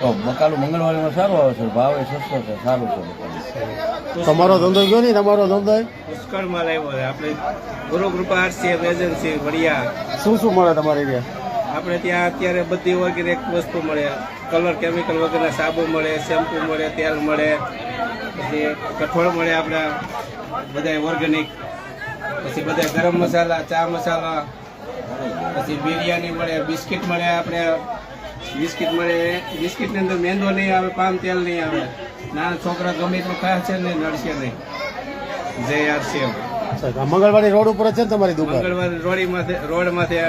તો બકાલું મંગળવારીમાં સારું આવે છે ભાવ એ સસ્તો છે સારું છે તમારો ધંધો ગયો નહીં તમારો ધંધો? પુષ્કળ માલ આવ્યો છે. આપણે ગુરુ કૃપા આરસી એજન્સી વડિયા. શું શું મળે તમારે ત્યાં? આપણે ત્યાં અત્યારે બધી વગેરે એક વસ્તુ મળે. કલર કેમિકલ વગેરે સાબુ મળે શેમ્પુ મળે તેલ મળે પછી કઠોળ મળે આપણા બધા ઓર્ગેનિક પછી બધા ગરમ મસાલા ચા મસાલા પછી બિરયાની મળે બિસ્કિટ મળે આપણે બિસ્કિટ મળે બિસ્કિટની અંદર મેંદો નહીં આવે પામ તેલ નહીં આવે. નાના છોકરા ગમે એટલું ખાય છે ને નડશે નહીં. જય એમ. મંગળવારી રોડ ઉપર છે તમારી દુકાન? મંગળવાર રોડીમાંથી રોડમાંથી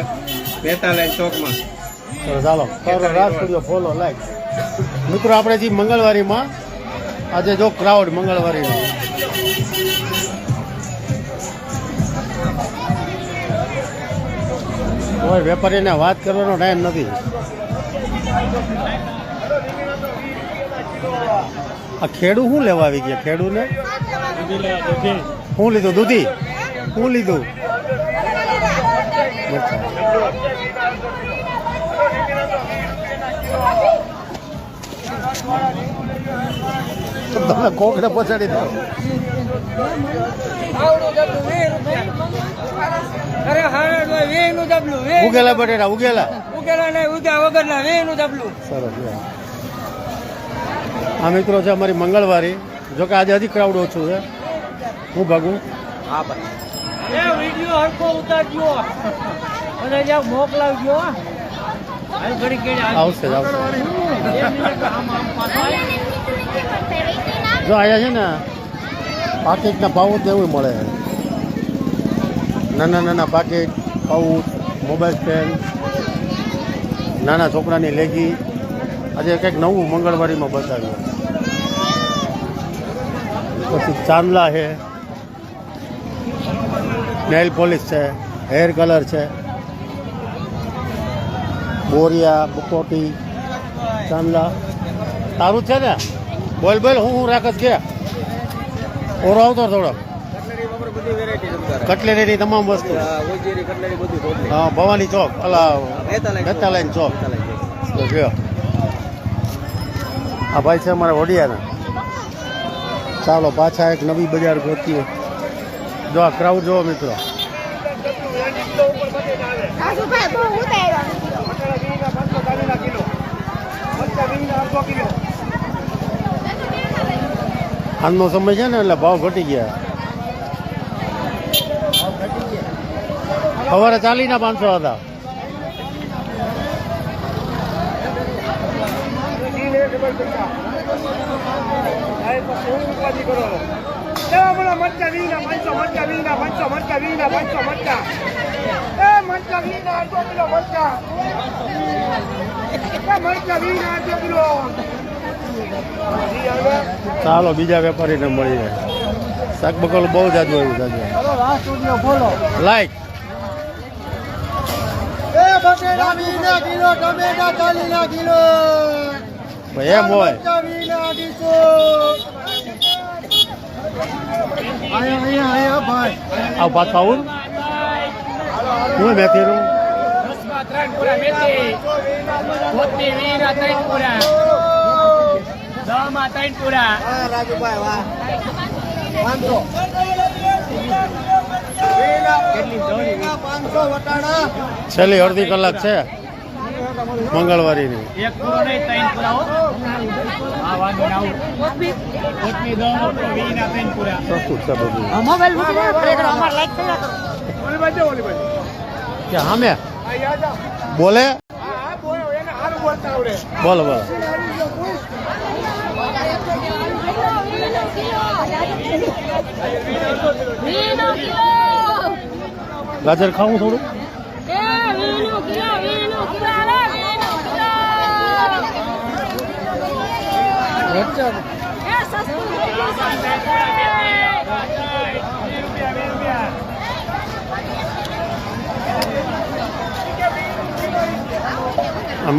બેતા લાઈન ચોકમાં. ચલો રાજ સ્ટુડિયો ફોલો લાઈક. મિત્રો આપણે જે મંગળવારીમાં આજે જો ક્રાઉડ મંગળવારીનો. કોઈ વેપારીને વાત કરવાનો ટાઈમ નથી. આ ખેડૂ શું લેવા આવી ગયા? ખેડૂને? શું લીધું, દૂધી? શું લીધું? મરચાં. તમે કોકને પછાડી દો. ઉગેલા બટેટા, ઉગેલા. ઉગેલા ને ઉગ્યા વગરના વેનું ડબલું. સરસ આ મિત્રો છે અમારી મંગળવારી. જો કે આજે હજી ક્રાઉડ ઓછું છે. હું ભાગું? એ વિડિયો હરખો ઉતારજો. અને જ્યાં મોકલાવજો. આવશે આવશે. જો આયા છે ને પાકીટના પાઉચ ને એવું મળે. નાના નાના પાકીટ પાઉચ મોબાઈલ સ્ટેન્ડ. નાના છોકરાની લેગી આજે કંઈક નવું મંગળવારીમાં બતાવ્યું. પછી ચાંદલા છે, નેલ પોલિશ છે, હેર કલર છે, બોરિયા, બકોટી, ચાંદલા. સારું છે ને? બોલ બોલ, હું હું રાખત કે? ઓરો આવતો થોડો કટલેરીની તમામ વસ્તુ. હા ભવાની ચોક અલા બેતાલાઈન ચોક. તો ગયો આ ભાઈ છે અમારા વડિયાના. ચાલો પાછા એક નવી બજાર ગોતીએ. જો આ ક્રાઉડ જોવો મિત્રો. આજનો સમય છે ને એટલે ભાવ ઘટી ગયા. સવારે ચાલીના પાંચસો હતા. મરચા વીના પાંચસો મરચા વીના પાંચસો મરચા વીના પાંચસો મરચા એ મરચા વીના અડધો કિલો મરચા મરચા વીના અડધો કિલો ચાલો બીજા વેપારીને મળીએ. શાકબકલ બહુ જાજુ આવ્યું જાજુ લાઈક બટેટા વીના કિલો ટમેટા ચાલીના કિલો ભાઈ એમ હોય મરચા વીના અઢીસો આયા આયા આયા ભાઈ આવ પાછું આવું? હું મેથીનું ત્રણ પૂરા. મેથી પૂરા રાજુભાઈ વાહ. પાંચસો પાંચસો વટાણા છેલ્લી અડધી કલાક છે. મંગળવારીની. આવ. બોલે? બોલો એને હારું બોલતા આવડે. બોલો બોલો. વીનો કિલો. ગાજર ખાવું થોડું?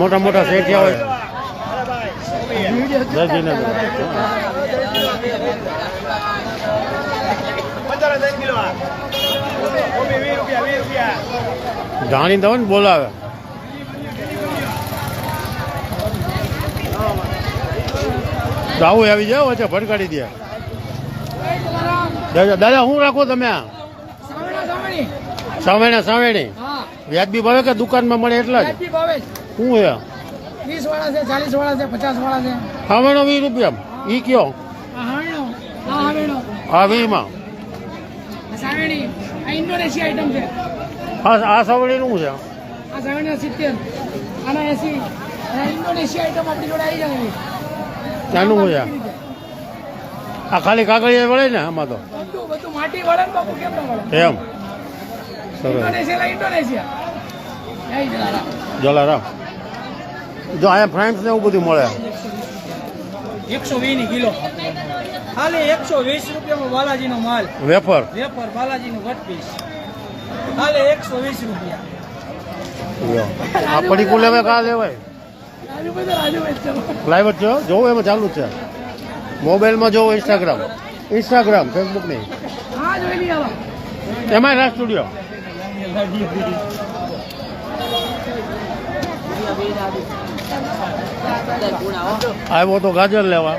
મોટા મોટા શેઠિયા હોય? દર્દીને પચાસ ત્રણ કિલો જાણી દો ને બોલાવે. હા આવું આવી જાઓ વચ્ચે ભટકાડી દે. દાદા દાદા શું રાખો તમે સાવેણા સાવેણી વ્યાજબી ભાવે કે દુકાનમાં મળે એટલા જ? શું છે? ત્રીસ વાળા છે ચાલીસ વાળા છે પચાસ વાળા છે. સાવેણો વીસ રૂપિયા ઈ કયો? આ વીમાં. સાવેણી આ ઇન્ડોનેશિયા આઈટમ છે. આ આ સાવણીનું છે? આ સાવેણી સિત્તેર. આના એસી ઇન્ડોનેશિયા આઈટમ આપણી જોડે આવી જાય ત્યાંનું છે આ? ખાલી કાગળિયા વળે ને આમાં તો? બધું બધું માટી વળે ને બાપુ કેમ વળે? એમ? Indonesia Indonesia. જલારામ. જો અહીંયા ફ્રાઇમ્સ ને એવું બધું મળે? એકસો વીસની કિલો. ખાલી એકસો વીસ રૂપિયામાં બાલાજીનો માલ. વેફર? વેફર બાલાજીનું વટ પીસ ખાલી એકસો વીસ રૂપિયા. આ પડી કુલે હવે કા લેવાય? લાઈવ જ જોવું એમાં ચાલુ છે. મોબાઈલમાં જોવો ઇન્સ્ટાગ્રામ ઇન્સ્ટાગ્રામ ફેસબુક નહીં. એમાં રાજ સ્ટુડિયો આવ્યો તો ગાજર લેવા.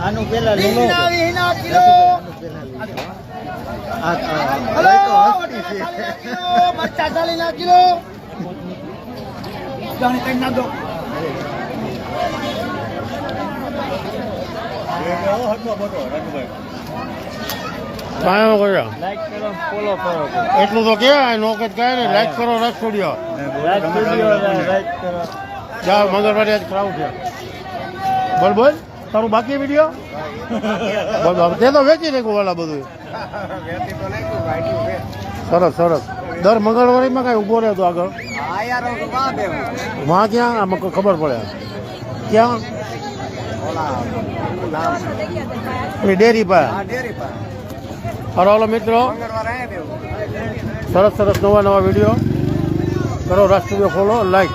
લાઈક પેલા લીલો. એટલું તો કે નોકર કહે ને નહીં લાઈક કરો રાજ છોડ્યો. લાઈક કરો. જા મંગળવારે આજ ક્રાઉડ છે. બોલ બોલ. તારું બાકી વીડિયો. તે તો વેચી નાખ્યું વાલા બધું સરસ સરસ. દર મંગળવારીમાં કાંઈ ઊભો રહેતો આગળ? વાં ક્યાં? આમાં ખબર પડે. ક્યાં? ડેરી હલો હલો, મિત્રો. સરસ સરસ નવા નવા વીડિયો કરો રાષ્ટ્રીય ફોલો લાઈક